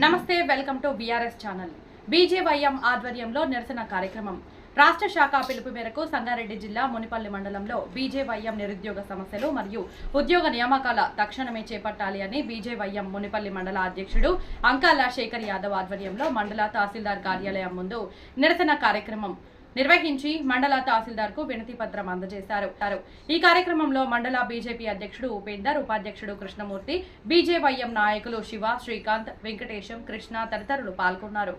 నమస్తే welcome to BRS channel. BJYM ఆధ్వర్యంలో నిరసన కార్యక్రమం. రాష్ట్ర శాఖ పిలుపు మేరకు సంగారెడ్డి జిల్లా మునిపల్లి మండలంలో బీజేవైఎం నిరుద్యోగ సమస్యలు మరియు ఉద్యోగ నియామకాల తక్షణమే చేపట్టాలి అని బీజేవైఎం మునిపల్లి మండల అధ్యక్షుడు అంకాల శేఖర్ యాదవ్ ఆధ్వర్యంలో మండల తహసీల్దార్ కార్యాలయం ముందు నిరసన కార్యక్రమం. నిర్వహించి మండల తహసీల్దార్కు వినతి పత్రం అందజేశారు. ఈ కార్యక్రమంలో మండల బీజేపీ అధ్యక్షుడు ఉపేందర్ ఉపాధ్యక్షుడు కృష్ణమూర్తి బీజేవైఎం నాయకులు శివ శ్రీకాంత్ వెంకటేశం కృష్ణ తదితరులు పాల్గొన్నారు.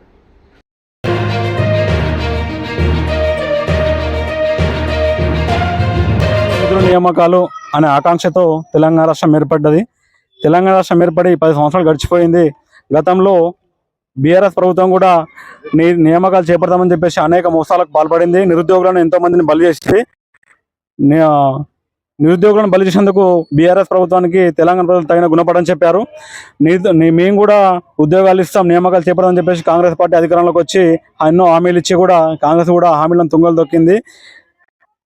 నియామకాలు అనే ఆకాంక్షతో తెలంగాణ రాష్ట్రం ఏర్పడ్డది. తెలంగాణ రాష్ట్రం ఏర్పడి పది సంవత్సరాలు గడిచిపోయింది. గతంలో బీఆర్ఎస్ ప్రభుత్వం కూడా నియామకాలు చేపడతామని చెప్పేసి అనేక మోసాలకు పాల్పడింది. నిరుద్యోగులను ఎంతో మందిని బలి చేసింది. నిరుద్యోగులను బలి చేసేందుకు బీఆర్ఎస్ ప్రభుత్వానికి తెలంగాణ ప్రజలు తగిన గుణపడని చెప్పారు. మేము కూడా ఉద్యోగాలు ఇస్తాం నియామకాలు చేపడమని చెప్పేసి కాంగ్రెస్ పార్టీ అధికారంలోకి వచ్చి ఎన్నో హామీలు ఇచ్చి కూడా కాంగ్రెస్ కూడా హామీలను తుంగలు దొక్కింది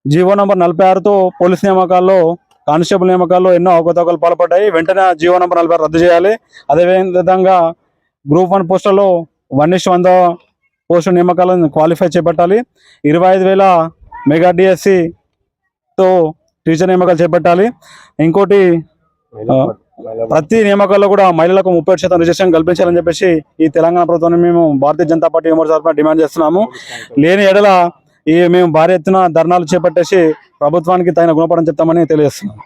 జీవో నంబర్ నలభై ఆరుతో పోలీస్ నియామకాల్లో కానిస్టేబుల్ నియామకాల్లో ఎన్నో అవకతవకలు పాల్పడ్డాయి. వెంటనే జీవో నంబర్ నలభై రద్దు చేయాలి. అదే విధంగా గ్రూప్ వన్ పోస్టులలో వన్ ఇష్ వంద పోస్టు నియామకాలను క్వాలిఫై చేపట్టాలి. ఇరవై ఐదు వేల మెగా డిఎస్సితో టీచర్ నియామకాలు చేపట్టాలి. ఇంకోటి ప్రతి నియామకాల్లో కూడా మహిళలకు ముప్పై శాతం రిజర్వేషన్ కల్పించాలని చెప్పేసి ఈ తెలంగాణ ప్రభుత్వాన్ని మేము భారతీయ జనతా పార్టీ విమర్శ తరఫున డిమాండ్ చేస్తున్నాము. లేని ఎడల ఈ మేము భారీ ఎత్తున ధర్నాలు చేపట్టేసి ప్రభుత్వానికి తగిన గుణపడని చెప్తామని తెలియజేస్తున్నాం.